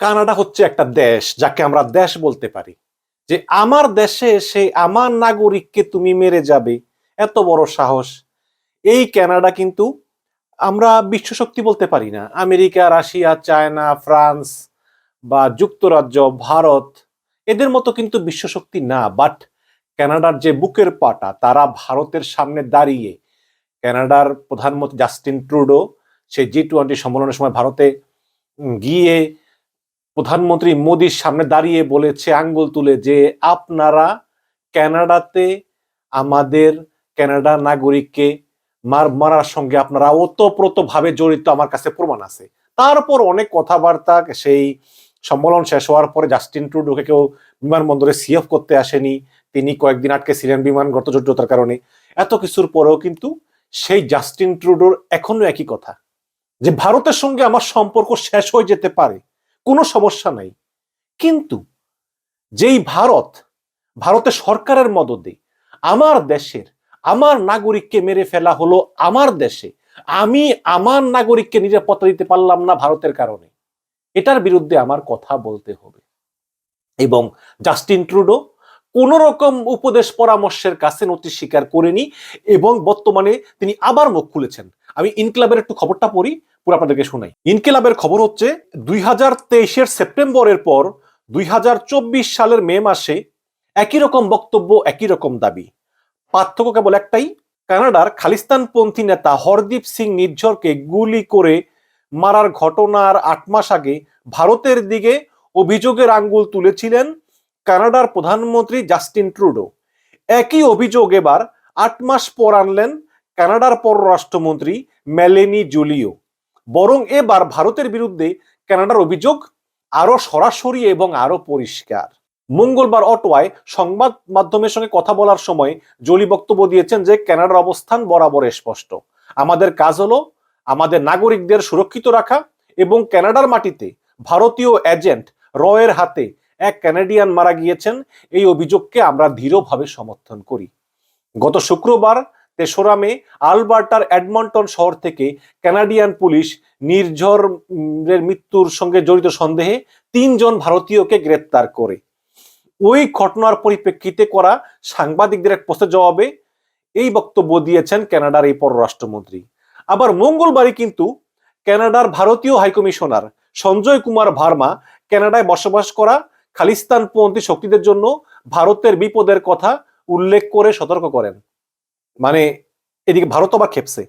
Canada হচ্ছে একটা দেশ যাকে আমরা দেশ বলতে পারি। যে আমার দেশে এসে আমার নাগরিককে তুমি মেরে যাবে। এত বড় সাহস। এই কানাডা কিন্তু আমরা বিশ্বশক্তি বলতে পারি না। আমেরিকা, রাশিয়া, চায়না, ফ্রান্স বা যুক্তরাজ্য, ভারত এদের মতো কিন্তু বিশ্বশক্তি না। বাট কানাডার যে বুকের পাটা, তারা ভারতের সামনে দাঁড়িয়ে কানাডার প্রধানমন্ত্রী জাস্টিন ট্রুডো সেই জি টোয়েন্টি সম্মেলনের সময় ভারতে গিয়ে প্রধানমন্ত্রী মোদির সামনে দাঁড়িয়ে বলেছে, আঙ্গুল তুলে যে আপনারা কানাডাতে আমাদের কানাডা নাগরিককে মার মারার সঙ্গে আপনারা ওতপ্রোত ভাবে জড়িত আমার কাছে প্রমাণ আছে। তারপর অনেক কথাবার্তা, সেই সম্মেলন শেষ হওয়ার পরে জাস্টিন ট্রুডোকে কেউ বিমানবন্দরে সিএফ করতে আসেনি, তিনি কয়েকদিন আটকে ছিলেন বিমানগত জটিলতার কারণে। এত কিছুর পরেও কিন্তু সেই জাস্টিন ট্রুডোর এখনও একই কথা, যে ভারতের সঙ্গে আমার সম্পর্ক শেষ হয়ে যেতে পারে। কোনো সমস্যা নাই। কিন্তু যেই ভারত, ভারতের সরকারের মদদে আমার দেশের, আমার নাগরিককে মেরে ফেলা হলো আমার দেশে, আমি আমার নাগরিককে নিরাপত্তা দিতে পারলাম না ভারতের কারণে, এটার বিরুদ্ধে আমার কথা বলতে হবে। এবং জাস্টিন ট্রুডো কোন রকম উপদেশ পরামর্শের কাছে নথি স্বীকার করেনি এবং বর্তমানে তিনি আবার মুখ খুলেছেন। আমি ইনকিলাবের একটু খবরটা পড়ি, পুরো আপনাদেরকে শোনাই। ইনকিলাবের খবর হচ্ছে, দুই হাজার তেইশের সেপ্টেম্বরের পর দুই হাজার চব্বিশ সালের মে মাসে একই রকম বক্তব্য, একই রকম দাবি। পার্থক্য কেবল একটাই, কানাডার খালিস্তানপন্থী নেতা হরদীপ সিং নির্ঝরকে গুলি করে মারার ঘটনার আট মাস আগে ভারতের দিকে অভিযোগের আঙ্গুল তুলেছিলেন কানাডার প্রধানমন্ত্রী জাস্টিন ট্রুডো। একই অভিযোগ এবার আট মাস পর আনলেন কানাডার পররাষ্ট্রমন্ত্রী মেলেনি জুলিও। বরং এবার ভারতের বিরুদ্ধে কানাডার অভিযোগ আরও সরাসরি এবং আরও পরিষ্কার। মঙ্গলবার অটোয়ায় সংবাদ মাধ্যমের সঙ্গে কথা বলার সময় জলি বক্তব্য দিয়েছেন যে, কানাডার অবস্থান বরাবর স্পষ্ট। আমাদের কাজ হলো আমাদের নাগরিকদের সুরক্ষিত রাখা এবং কানাডার মাটিতে ভারতীয় এজেন্ট রয়ের হাতে এক কানাডিয়ান মারা গিয়েছেন। এই অভিযোগকে আমরা দৃঢ়ভাবে সমর্থন করি। গত শুক্রবার তেসরা মে আলবার্টার অ্যাডমন্টন শহর থেকে কানাডিয়ান পুলিশ নির্ঝর উম, এর মৃত্যুর সঙ্গে জড়িত সন্দেহে তিনজন ভারতীয়কে গ্রেপ্তার করে। ওই ঘটনার পরিপ্রেক্ষিতে করা সাংবাদিকদের এক প্রশ্নের জবাবে এই বক্তব্য দিয়েছেন কানাডার এই পররাষ্ট্রমন্ত্রী। আবার মঙ্গলবারই কিন্তু কানাডার ভারতীয় হাইকমিশনার সঞ্জয় কুমার ভার্মা কানাডায় বসবাস করা খালিস্তানপন্থী শক্তিদের জন্য ভারতের বিপদের কথা উল্লেখ করে সতর্ক করেন। মানে এদিকে ভারত আবার খেপছে।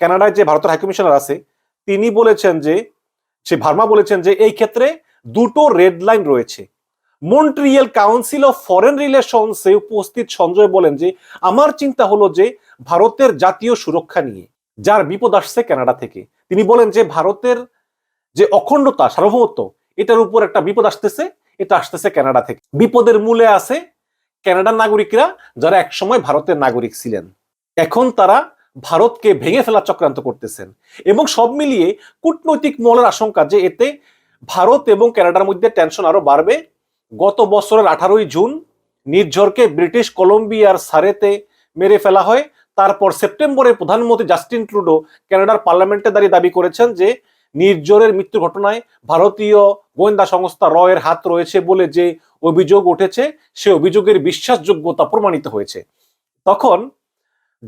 কানাডায় যে ভারতের হাইকমিশনার আছে, তিনি বলেছেন যে, সে ভার্মা বলেছেন যে, এই ক্ষেত্রে দুটো রেড লাইন রয়েছে। মন্ট্রিয়েল কাউন্সিল অফ ফরেন রিলেশনসে উপস্থিত সঞ্জয় বলেন যে, আমার চিন্তা হলো যে, ভারতের জাতীয় সুরক্ষা নিয়ে, যার বিপদ আসছে কানাডা থেকে। তিনি বলেন যে, ভারতের যে অখণ্ডতা, সার্বভৌমত্ব, এটার উপর একটা বিপদ আসতেছে, এটা আসতেছে কানাডা থেকে। বিপদের মূলে আছে কানাডার নাগরিকরা যারা একসময় ভারতের নাগরিক ছিলেন। এখন তারা ভারতকে ভেঙে ফেলার চক্রান্ত করতেছেন। এবং সব মিলিয়ে কূটনৈতিক মহলের আশঙ্কা যে এতে ভারত এবং কানাডার মধ্যে টেনশন আরও বাড়বে। গত বছরের আঠারোই জুন নির্ঝরকে ব্রিটিশ কলম্বিয়ার সারেতে মেরে ফেলা হয়। তারপর সেপ্টেম্বরে প্রধানমন্ত্রী জাস্টিন ট্রুডো কানাডার পার্লামেন্টে দাঁড়িয়ে দাবি করেছেন যে নির্ঝরের মৃত্যু ঘটনায় ভারতীয় গোয়েন্দা সংস্থা রয়ের হাত রয়েছে বলে যে অভিযোগ উঠেছে, সে অভিযোগের বিশ্বাসযোগ্যতা প্রমাণিত হয়েছে। তখন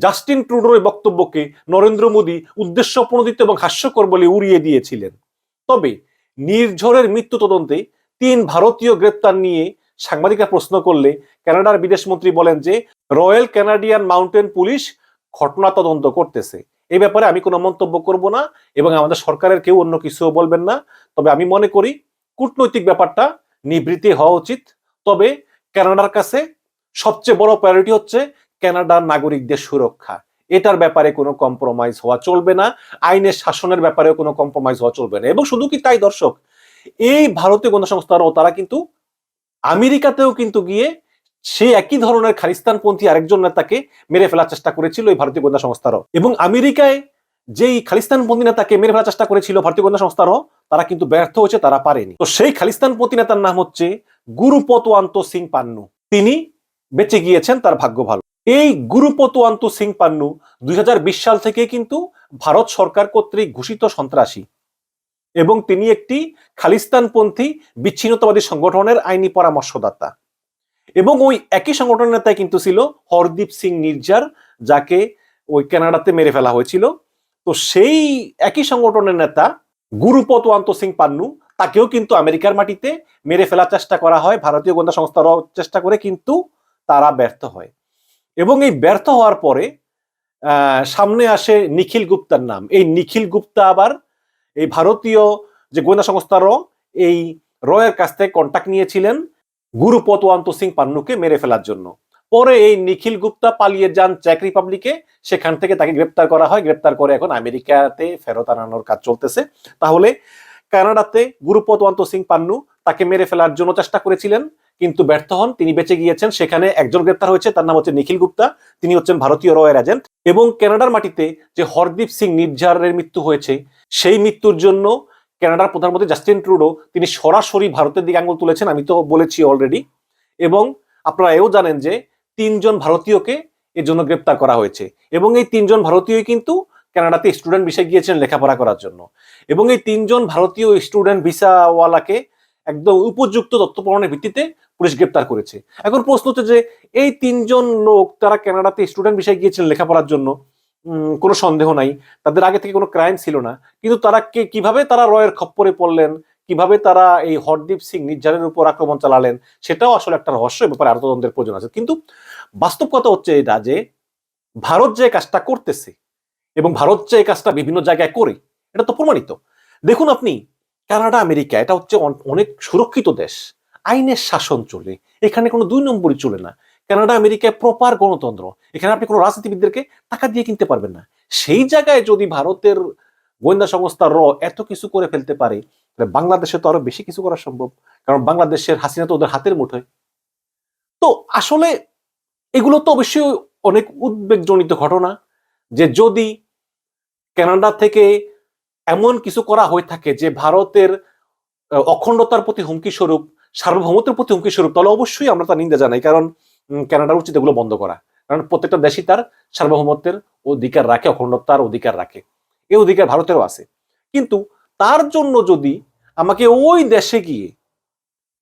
জাস্টিন ট্রুডোর বক্তব্যকে নরেন্দ্র মোদী উদ্দেশ্য প্রণোদিত এবং হাস্যকর বলে উড়িয়ে দিয়েছিলেন। তবে নির্ঝরের মৃত্যু তদন্তে তিন ভারতীয় গ্রেপ্তার নিয়ে সাংবাদিকরা প্রশ্ন করলে কানাডার বিদেশমন্ত্রী বলেন যে, রয়্যাল ক্যানাডিয়ান মাউন্টেন পুলিশ ঘটনা তদন্ত করতেছে। এই ব্যাপারে আমি কোনো মন্তব্য করব না এবং আমাদের সরকারের কেউ অন্য কিছুও বলবেন না। তবে আমি মনে করি, কূটনৈতিক ব্যাপারটা নিবৃত্তি হওয়া উচিত। তবে কানাডার কাছে সবচেয়ে বড় প্রায়োরিটি হচ্ছে কানাডার নাগরিকদের সুরক্ষা। এটার ব্যাপারে কোনো কম্প্রোমাইজ হওয়া চলবে না। আইনের শাসনের ব্যাপারেও কোনো কম্প্রোমাইজ হওয়া চলবে না। এবং শুধু কি তাই দর্শক? এই ভারতীয় গোয়েন্দা সংস্থারও তারা কিন্তু আমেরিকাতেও কিন্তু গিয়ে সেই একই ধরনের খালিস্তানপন্থী আরেকজন নেতাকে মেরে ফেলার চেষ্টা করেছিল এই ভারতীয় গোয়েন্দা সংস্থারও এবং আমেরিকায় যেই খালিস্তানপন্থী নেতাকে মেরে ফেলার চেষ্টা করেছিল ভারতীয় গোয়েন্দা সংস্থারও তারা কিন্তু ব্যর্থ হয়েছে, তারা পারেনি। তো সেই খালিস্তানপন্থী নেতার নাম হচ্ছে গুরুপতওয়ান্ত সিং পান্নু। তিনি বেঁচে গিয়েছেন, তার ভাগ্য ভালো। এই গুরুপতওয়ান্ত সিং পান্নু দুই হাজার বিশ সাল থেকে কিন্তু ভারত সরকার কর্তৃক ঘোষিত সন্ত্রাসী এবং তিনি একটি খালিস্তানপন্থী বিচ্ছিন্নতাবাদী সংগঠনের আইনি পরামর্শদাতা। এবং ওই একই সংগঠনের নেতাই কিন্তু ছিল হরদীপ সিং নির্জার যাকে ওই কানাডাতে মেরে ফেলা হয়েছিল। তো সেই একই সংগঠনের নেতা গুরুপতওয়ান্ত সিং পান্নু, তাকেও কিন্তু আমেরিকার মাটিতে মেরে ফেলার চেষ্টা করা হয়, ভারতীয় গোয়েন্দা সংস্থারাও চেষ্টা করে কিন্তু তারা ব্যর্থ হয়। এবং এই ব্যর্থ হওয়ার পরে সামনে আসে নিখিল গুপ্তার নাম। এই নিখিল গুপ্তা আবার এই ভারতীয় যে গোয়েন্দা সংস্থারও এই রয়ের কাছ থেকে কন্ট্যাক্ট নিয়েছিলেন গুরুপতওয়ান্ত সিং পান্নুকে মেরে ফেলার জন্য। পরে এই নিখিল গুপ্তা পালিয়ে যান চেক রিপাবলিকে সেখান থেকে তাকে গ্রেপ্তার করা হয়। গ্রেপ্তার করে এখন আমেরিকাতে ফেরত আনানোর কাজ চলতেছে। তাহলে কানাডাতে গুরুপতওয়ান্ত সিং পান্নু তাকে মেরে ফেলার জন্য চেষ্টা করেছিলেন। কিন্তু ব্যর্থ হন। তিনি বেঁচে গিয়েছেন। সেখানে একজন গ্রেপ্তার হয়েছে। তার নাম হচ্ছে নিখিল গুপ্তা। তিনি হচ্ছেন ভারতীয় রয়ের এজেন্ট। এবং কানাডার মাটিতে যে হরদীপ সিং নির্জারের মৃত্যু হয়েছে, সেই মৃত্যুর জন্য কানাডার প্রধানমন্ত্রী জাস্টিন ট্রুডো, তিনি সরাসরি ভারতের দিকে আঙুল তুলেছেন, আমি তো বলেছি অলরেডি এবং আপনারা এও জানেন যে তিনজন ভারতীয়কে এর জন্য গ্রেপ্তার করা হয়েছে। এবং এই তিনজন ভারতীয়ই কিন্তু কানাডাতে স্টুডেন্ট ভিসায় গিয়েছেন লেখাপড়া করার জন্য। এবং এই তিনজন ভারতীয় স্টুডেন্ট ভিসাওয়ালাকে একদম উপযুক্ত তথ্য প্রমাণের ভিত্তিতে পুলিশ গ্রেপ্তার করেছে। এখন প্রশ্ন হচ্ছে যে, এই তিনজন লোক তারা কানাডাতে স্টুডেন্ট বিষয়ে গিয়েছিলেন লেখাপড়ার জন্য কোনো সন্দেহ নাই, তাদের আগে থেকে কোনো ক্রাইম ছিল না, কিন্তু তারা কে, কীভাবে তারা রয়ের খপ্পরে পড়লেন, কীভাবে তারা এই হরদীপ সিং নির্জারের উপর আক্রমণ চালালেন, সেটাও আসলে একটা রহস্য ব্যাপারে আরও তদন্তের প্রয়োজন আছে। কিন্তু বাস্তব কথা হচ্ছে এটা যে, ভারত যে কাজটা করতেছে এবং ভারত যে কাজটা বিভিন্ন জায়গায় করে, এটা তো প্রমাণিত। দেখুন আপনি কানাডা, আমেরিকা, এটা হচ্ছে অনেক সুরক্ষিত দেশ। আইনের শাসন চলে, এখানে কোনো দুই নম্বরই চলে না। কানাডা, আমেরিকায় প্রপার গণতন্ত্র, এখানে আপনি কোনো রাজনীতিবিদদেরকে টাকা দিয়ে কিনতে পারবেন না। সেই জায়গায় যদি ভারতের গোয়েন্দা সংস্থা র এত কিছু করে ফেলতে পারে, তাহলে বাংলাদেশে তো আরও বেশি কিছু করা সম্ভব, কারণ বাংলাদেশের হাসিনা তো ওদের হাতের মুঠোয়। তো আসলে এগুলো তো অবশ্যই অনেক উদ্বেগজনিত ঘটনা, যে যদি কানাডা থেকে এমন কিছু করা হয়ে থাকে যে ভারতের অখণ্ডতার প্রতি হুমকি স্বরূপ সার্বভৌমত্বের প্রতি হুমকি স্বরূপ তাহলে অবশ্যই আমরা তার নিন্দা জানাই। কারণ উম, কানাডার উচিত এগুলো বন্ধ করা। কারণ প্রত্যেকটা দেশই তার সার্বভৌমত্বের অধিকার রাখে অখণ্ডতার অধিকার রাখে। এই অধিকার ভারতেরও আছে। কিন্তু তার জন্য যদি আমাকে ওই দেশে গিয়ে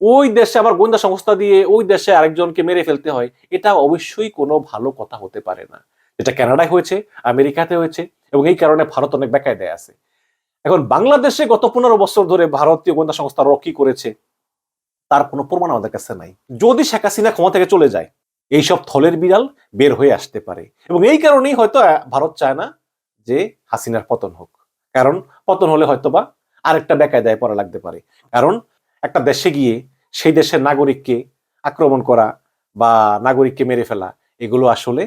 ওই দেশে আবার গোয়েন্দা সংস্থা দিয়ে ওই দেশে আরেকজনকে মেরে ফেলতে হয় এটা অবশ্যই কোনো ভালো কথা হতে পারে না। যেটা কানাডায় হয়েছে আমেরিকাতে হয়েছে এবং এই কারণে ভারত অনেক বেকায়দায় আছে। এখন বাংলাদেশে গত পনেরো বছর ধরে ভারতীয় গোয়েন্দা সংস্থা র কি করেছে, তার কোনো প্রমাণ আমাদের কাছে নাই। যদি শেখ হাসিনা ক্ষমতা থেকে চলে যায়, এইসব থলের বিড়াল বের হয়ে আসতে পারে। এবং এই কারণেই হয়তো ভারত চায় না যে হাসিনার পতন হোক। কারণ পতন হলে হয়তোবা আরেকটা বেকায়দায় পড়া লাগতে পারে। কারণ একটা দেশে গিয়ে সেই দেশের নাগরিককে আক্রমণ করা বা নাগরিককে মেরে ফেলা, এগুলো আসলে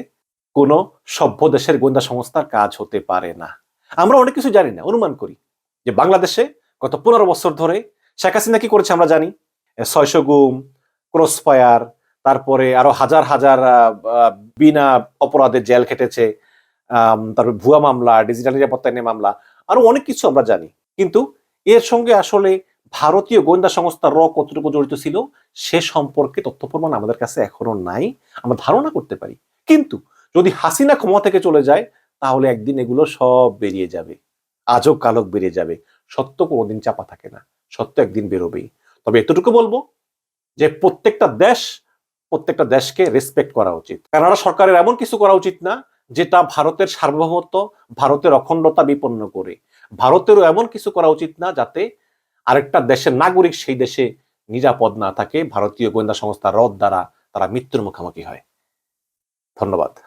কোনো সভ্য দেশের গোয়েন্দা সংস্থার কাজ হতে পারে না। আমরা অনেক কিছু জানি না, অনুমান করি। যে বাংলাদেশে গত পনেরো বছর ধরে শেখ হাসিনা কি করেছে আমরা জানি। ছয়শো গুম, ক্রস ফায়ার, তারপরে আরও হাজার হাজার বিনা অপরাধে জেল খেটেছে তারপর ভুয়া মামলা, ডিজিটাল নিরাপত্তা নিয়ে মামলা, আরও অনেক কিছু আমরা জানি। কিন্তু এর সঙ্গে আসলে ভারতীয় গোয়েন্দা সংস্থা র কতটুকু জড়িত ছিল, সে সম্পর্কে তথ্য প্রমাণ আমাদের কাছে এখনও নাই। আমরা ধারণা করতে পারি। কিন্তু যদি হাসিনা ক্ষমতা থেকে চলে যায়, তাহলে একদিন এগুলো সব বেরিয়ে যাবে। আজও কালক বেরিয়ে যাবে। সত্য কোনোদিন চাপা থাকে না। সত্য একদিন বেরোবেই। তবে এতটুকু বলব যে প্রত্যেকটা দেশ, প্রত্যেকটা দেশকে রেসপেক্ট করা উচিত। কানাডা সরকারের এমন কিছু করা উচিত না যেটা ভারতের সার্বভৌমত্ব, ভারতের অখণ্ডতা বিপন্ন করে। ভারতেরও এমন কিছু করা উচিত না যাতে আরেকটা দেশের নাগরিক সেই দেশে নিরাপদ না থাকে। ভারতীয় গোয়েন্দা সংস্থা রদ দ্বারা তারা মৃত্যুর মুখোমুখি হয়। ধন্যবাদ।